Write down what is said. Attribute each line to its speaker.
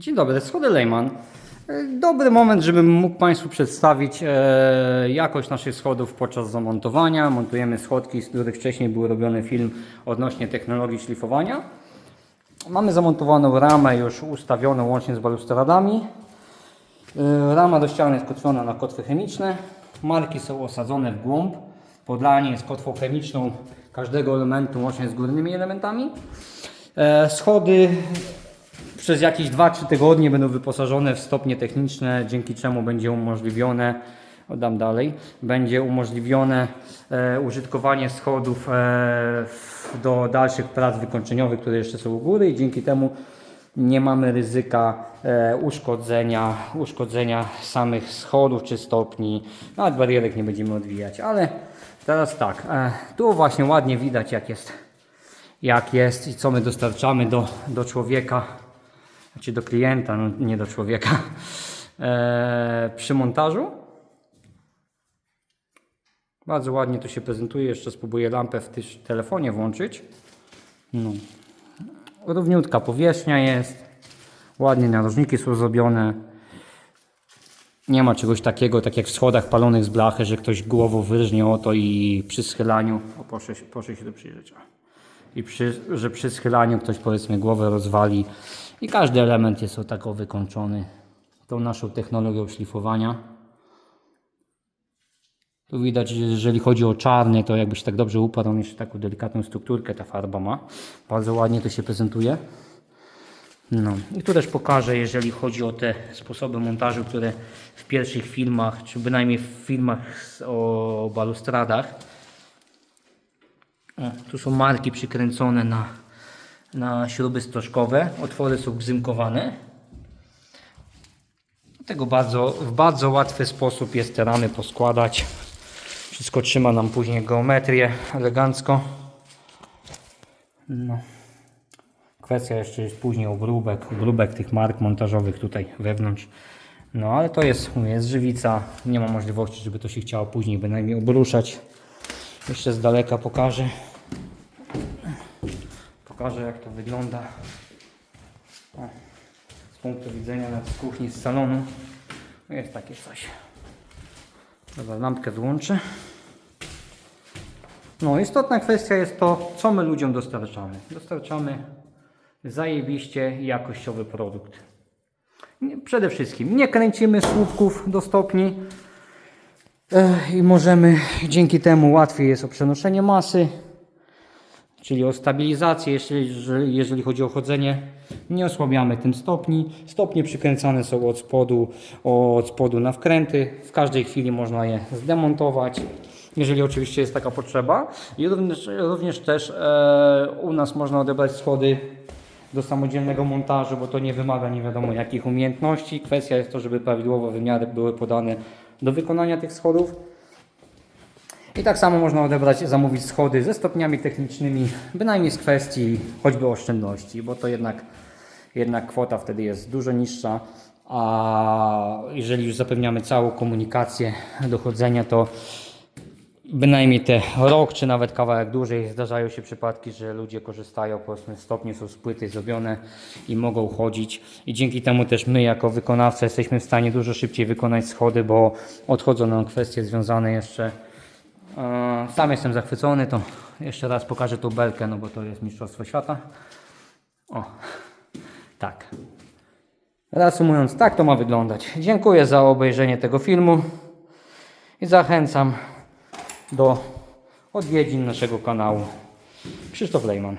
Speaker 1: Dzień dobry, schody Lejman. E, Dobry moment, żebym mógł Państwu przedstawić e, jakość naszych schodów podczas zamontowania. Montujemy schodki, z których wcześniej był robiony film odnośnie technologii szlifowania. Mamy zamontowaną ramę już ustawioną łącznie z balustradami. E, Rama do ściany jest kotwiona na kotwy chemiczne. Marki są osadzone w głąb. Podlanie jest kotwą chemiczną każdego elementu łącznie z górnymi elementami. Schody przez jakieś 2-3 tygodnie będą wyposażone w stopnie techniczne, dzięki czemu będzie umożliwione, oddam dalej, będzie umożliwione e, użytkowanie schodów e, w- do dalszych prac wykończeniowych, które jeszcze są u góry i dzięki temu nie mamy ryzyka e, uszkodzenia, uszkodzenia samych schodów czy stopni, nawet barierek nie będziemy odwijać, ale teraz tak, e, tu właśnie ładnie widać jak jest jak jest i co my dostarczamy do, do człowieka, znaczy do klienta, no nie do człowieka, e, przy montażu. Bardzo ładnie to się prezentuje. Jeszcze spróbuję lampę w też telefonie włączyć. No. Równiutka powierzchnia jest. Ładnie narożniki są zrobione. Nie ma czegoś takiego, tak jak w schodach palonych z blachy, że ktoś głową wyrżnie o to i przy schylaniu. O, proszę, proszę się to przyjrzeć. I przy, że przy schylaniu ktoś powiedzmy głowę rozwali. I każdy element jest o tak o wykończony tą naszą technologią szlifowania. Tu widać, że jeżeli chodzi o czarny, to jakby się tak dobrze uparł, on jeszcze taką delikatną strukturkę ta farba ma. Bardzo ładnie to się prezentuje. No i tu też pokażę, jeżeli chodzi o te sposoby montażu, które w pierwszych filmach, czy bynajmniej w filmach o balustradach, o, tu są marki przykręcone na, na śruby stożkowe, otwory są gzymkowane. Dlatego bardzo, w bardzo łatwy sposób jest te ramy poskładać. Wszystko trzyma nam później geometrię elegancko. No. Kwestia jeszcze jest później obróbek, obróbek tych mark montażowych tutaj wewnątrz. No ale to jest, jest żywica, nie ma możliwości, żeby to się chciało później bynajmniej obruszać. Jeszcze z daleka pokażę. Pokażę jak to wygląda. O, z punktu widzenia nawet z kuchni, z salonu. Jest takie coś. Dobra, lampkę wyłączę. No, istotna kwestia jest to, co my ludziom dostarczamy. Dostarczamy zajebiście jakościowy produkt. Przede wszystkim nie kręcimy słupków do stopni i możemy dzięki temu łatwiej jest o przenoszenie masy, czyli o stabilizację, jeżeli, jeżeli- chodzi o chodzenie. Nie osłabiamy tym stopni. Stopnie przykręcane są od spodu, od spodu na wkręty. W każdej chwili można je zdemontować, jeżeli oczywiście jest taka potrzeba. I również, również też e, u nas można odebrać schody do samodzielnego montażu, bo to nie wymaga nie wiadomo jakich umiejętności. Kwestia jest to, żeby prawidłowo wymiary były podane do wykonania tych schodów. I tak samo można odebrać, zamówić schody ze stopniami technicznymi, bynajmniej z kwestii choćby oszczędności, bo to jednak, jednak kwota wtedy jest dużo niższa. A jeżeli już zapewniamy całą komunikację dochodzenia, to bynajmniej te rok, czy nawet kawałek dłużej zdarzają się przypadki, że ludzie korzystają, powiedzmy stopnie są z płyty zrobione i mogą chodzić i dzięki temu też my jako wykonawcy jesteśmy w stanie dużo szybciej wykonać schody, bo odchodzą nam kwestie związane jeszcze Sam jestem zachwycony, to jeszcze raz pokażę tą belkę, no bo to jest Mistrzostwo Świata. O, tak. Reasumując, tak to ma wyglądać. Dziękuję za obejrzenie tego filmu i zachęcam do odwiedzin naszego kanału. Krzysztof Lejman.